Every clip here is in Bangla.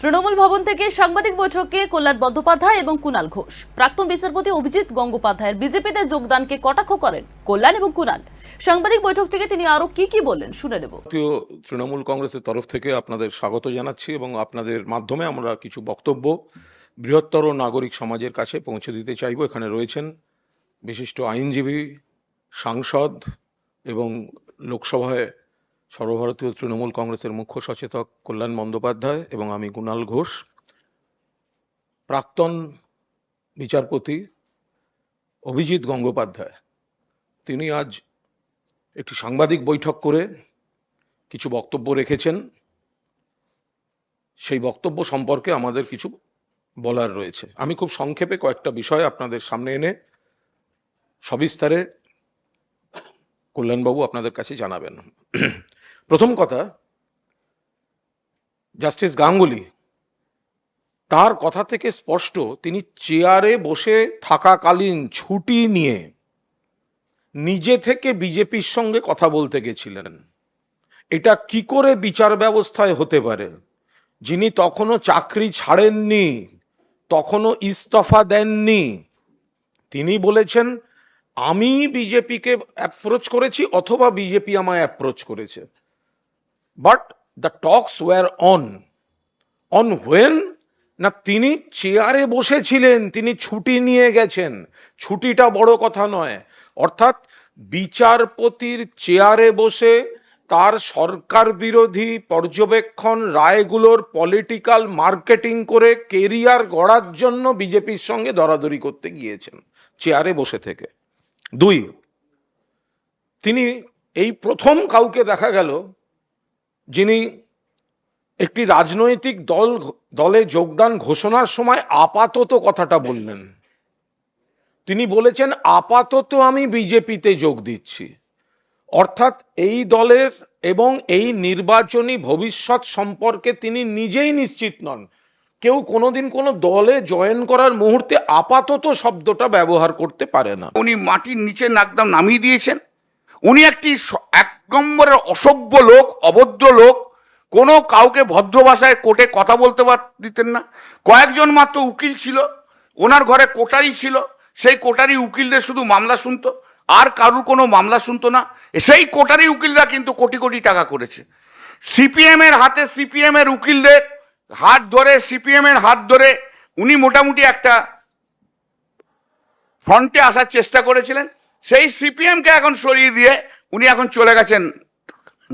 তৃণমূল ভবন থেকে সাংবাদিক বৈঠকে কল্যাণ বন্দ্যোপাধ্যায় এবং কুণাল ঘোষ। প্রাক্তন বিচারপতি অভিজিৎ গঙ্গোপাধ্যায়ের বিজেপিতে যোগদানকে কটাক্ষ করেন কল্যাণ এবং কুণাল। সাংবাদিক বৈঠক থেকে তিনি আরও কি কি বললেন শুনে নেব। তৃণমূল কংগ্রেসের তরফ থেকে আপনাদের স্বাগত জানাচ্ছি এবং আপনাদের মাধ্যমে আমরা কিছু বক্তব্য বৃহত্তর নাগরিক সমাজের কাছে পৌঁছে দিতে চাইব। এখানে রয়েছেন বিশিষ্ট আইনজীবী, সাংসদ এবং লোকসভায় সর্বভারতীয় তৃণমূল কংগ্রেসের মুখ্য সচেতক কল্যাণ বন্দ্যোপাধ্যায় এবং আমি কুণাল ঘোষ। প্রাক্তন বিচারপতি অভিজিৎ গঙ্গোপাধ্যায়, তিনি আজ একটি সাংবাদিক বৈঠক করে কিছু বক্তব্য রেখেছেন। সেই বক্তব্য সম্পর্কে আমাদের কিছু বলার রয়েছে। আমি খুব সংক্ষেপে কয়েকটা বিষয় আপনাদের সামনে এনে সবিস্তারে কল্যাণবাবু আপনাদের কাছে জানাবেন। প্রথম কথা, জাস্টিস গাঙ্গুলি, তার কথা থেকে স্পষ্ট, তিনি চেয়ারে বসে থাকাকালীন ছুটি নিয়ে নিজে থেকে বিজেপির সঙ্গে কথা বলতে গেছিলেন। এটা কি করে বিচার ব্যবস্থায় হতে পারে? যিনি তখনও চাকরি ছাড়েননি, তখনও ইস্তফা দেননি, তিনি বলেছেন, আমি বিজেপিকে অ্যাপ্রোচ করেছি অথবা বিজেপি আমায় অ্যাপ্রোচ করেছে। But the talks were on on when না তিনি চেয়ারে বসেছিলেন, তিনি ছুটি নিয়ে গেছেন। ছুটিটা বড় কথা নয়। অর্থাৎ বিচারপতির চেয়ারে বসে তার সরকার বিরোধী পর্যবেক্ষণ রায়গুলোর পলিটিক্যাল মার্কেটিং করে কেরিয়ার গড়ার জন্য বিজেপির সঙ্গে দরাদরি করতে গিয়েছেন, চেয়ারে বসে থেকে। দুই, তিনি এই প্রথম কাউকে দেখা গেল যিনি একটি রাজনৈতিক দল দলে যোগদান ঘোষণার সময় আপাতত কথাটা বললেন। তিনি বলেছেন, আপাতত আমি বিজেপিতে যোগ দিচ্ছি। অর্থাৎ এই দলের এবং এই নির্বাচনী ভবিষ্যৎ সম্পর্কে তিনি নিজেই নিশ্চিত নন। কেউ কোনোদিন কোনো দলে জয়েন করার মুহূর্তে আপাতত শব্দটা ব্যবহার করতে পারে না। উনি মাটির নিচে নাকদাম নামিয়ে দিয়েছেন। উনি একটি এক নম্বরের অসভ্য লোক, অভদ্র লোক, কোনো কাউকে ভদ্র ভাষায় কোর্টে কথা বলতে দিতেন না। কয়েকজন মাত্র উকিল ছিল, ওনার ঘরে কোটারি ছিল, সেই কোটারি উকিলদের শুধু মামলা শুনতো, আর কারুর কোনো মামলা শুনতো না। সেই কোটারি উকিলরা কিন্তু কোটি কোটি টাকা করেছে। সিপিএম এর হাতে সিপিএম এর উকিলদের হাত ধরে সিপিএম এর হাত ধরে উনি মোটামুটি একটা ফ্রন্টে আসার চেষ্টা করেছিলেন। সেই সিপিএম কে এখন সরিয়ে দিয়ে উনি এখন চলে গেছেন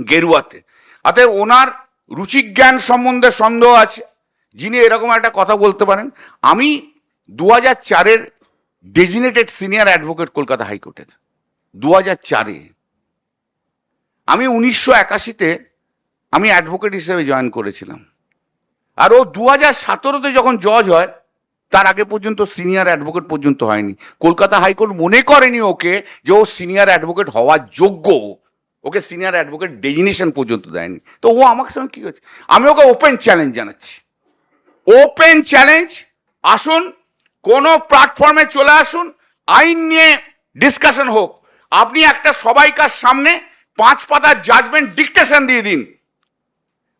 গেরুয়াতে। অতএব ওনার রুচিজ্ঞান সম্বন্ধে সন্দেহ আছে। যিনি এরকম একটা কথা বলতে পারেন, আমি দু হাজার চারের ডেজিনেটেড সিনিয়র অ্যাডভোকেট কলকাতা হাইকোর্টের। দু হাজার চারে। আমি উনিশশো একাশিতে আমি অ্যাডভোকেট হিসেবে জয়েন করেছিলাম। আর ও দু হাজার সতেরোতে যখন জজ হয় তার আগে পর্যন্ত সিনিয়র অ্যাডভোকেট পর্যন্ত হয়নি। কলকাতা হাইকোর্ট মনে করেনি ওকে যে ও সিনিয়র অ্যাডভোকেট হওয়ার যোগ্য। ওকে সিনিয়র অ্যাডভোকেট ডেজিনেশন পর্যন্ত দেয়নি। তো ও আমার সঙ্গে কি হচ্ছে আমি ওকে ওপেন চ্যালেঞ্জ জানাচ্ছি। ওপেন চ্যালেঞ্জ, আসুন, কোন প্ল্যাটফর্মে চলে আসুন, আইন নিয়ে ডিসকাশন হোক। আপনি একটা সবাইকার সামনে পাঁচ পাতার জাজমেন্ট ডিকটেশন দিয়ে দিন।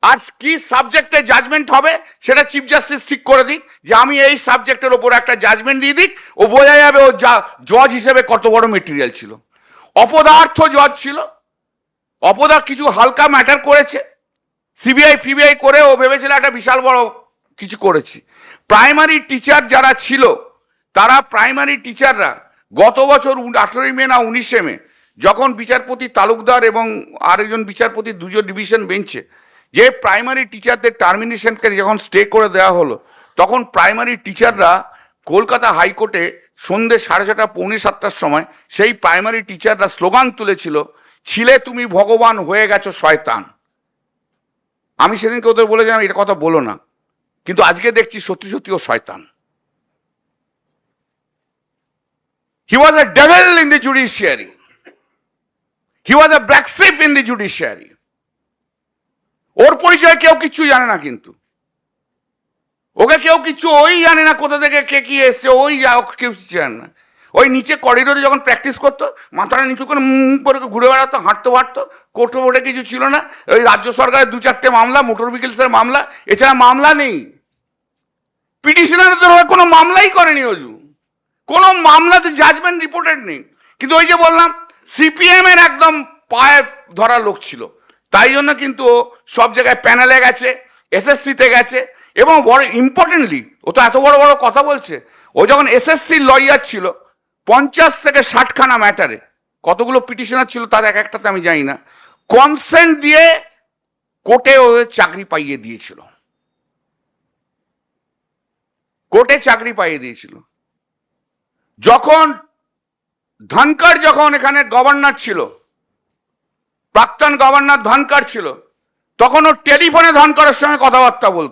আর কি সাবজেক্টে জাজমেন্ট হবে, সেটা চিফ জাস্টিস ঠিক করে দিক। যে আমি এই সাবজেক্টের ওপর একটা জাজমেন্ট দিয়ে দিক, ও বোঝা যাবে ও জজ হিসেবে কত বড় মেটেরিয়াল ছিল। অপদার্থ জজ ছিল। অপদার্থ কিছু হালকা ম্যাটার করেছে। সিবিআই ফিবিআই করে ও ভেবেছিল একটা বিশাল বড় কিছু করেছি। প্রাইমারি টিচার যারা ছিল, তারা প্রাইমারি টিচাররা গত বছর আঠেরোই মে না উনিশে মে, যখন বিচারপতি তালুকদার এবং আরেকজন বিচারপতি দুজন ডিভিশন বেঞ্চে যে প্রাইমারি টিচারদের টার্মিনেশনকে যখন স্টে করে দেওয়া হলো তখন প্রাইমারি টিচাররা কলকাতা হাইকোর্টে সন্ধ্যে সাড়ে ছটা পৌনে সাতটার সময় সেই প্রাইমারি টিচাররা স্লোগান তুলেছিল, ছিলে তুমি ভগবান, হয়ে গেছো শয়তান। আমি সেদিনকে ওদের বলেছিলাম, এটা কথা বলো না। কিন্তু আজকে দেখছি সত্যি সত্যি ও শয়তান। He was a devil in the judiciary he was a black in the judiciary ওর পরিচয় কেউ কিচ্ছু জানে না কিন্তু। ওকে কেউ কিছু ওই জানে না কোথা থেকে কে কি এসছে, ওই যা কেউ কিছু জানে না। ওই নিচে করিডোরে যখন প্র্যাকটিস করতো, মাথাটা নিচু করে করে ঘুরে বেড়াতো, হাঁটতে হাঁটতো কোর্টে বোর্ডে কিছু ছিল না। ওই রাজ্য সরকারের দু চারটে মামলা মোটর ভেহিকেলসের মামলা, এছাড়া মামলা নেই। পিটিশনারদের কোনো মামলাই করেনি অজু। কোনো মামলাতে জাজমেন্ট রিপোর্টেড নেই। কিন্তু ওই যে বললাম সিপিএম এর একদম পায়ে ধরা লোক ছিল। তাই জন্য কিন্তু সব জায়গায় প্যানেলে গেছে এসএসসি তে গেছে এবং বড় ইম্পর্টেন্টলি ও তো এত বড় বড় কথা বলছে, ও যখন এসএসসি লয়ার ছিল, পঞ্চাশ থেকে ষাটখানা ম্যাটারে কতগুলো পিটিশনার ছিল তার এক একটাতে আমি জানি না কনসেন্ট দিয়ে কোর্টে ওদের চাকরি পাইয়ে দিয়েছিল। কোর্টে চাকরি পাইয়ে দিয়েছিল। যখন ধনকর যখন এখানে গভর্নর ছিল, প্রাক্তন গভর্নর ধনকর ছিল, তখন ও টেলিফোনে ধনকারের সঙ্গে কথাবার্তা বলত।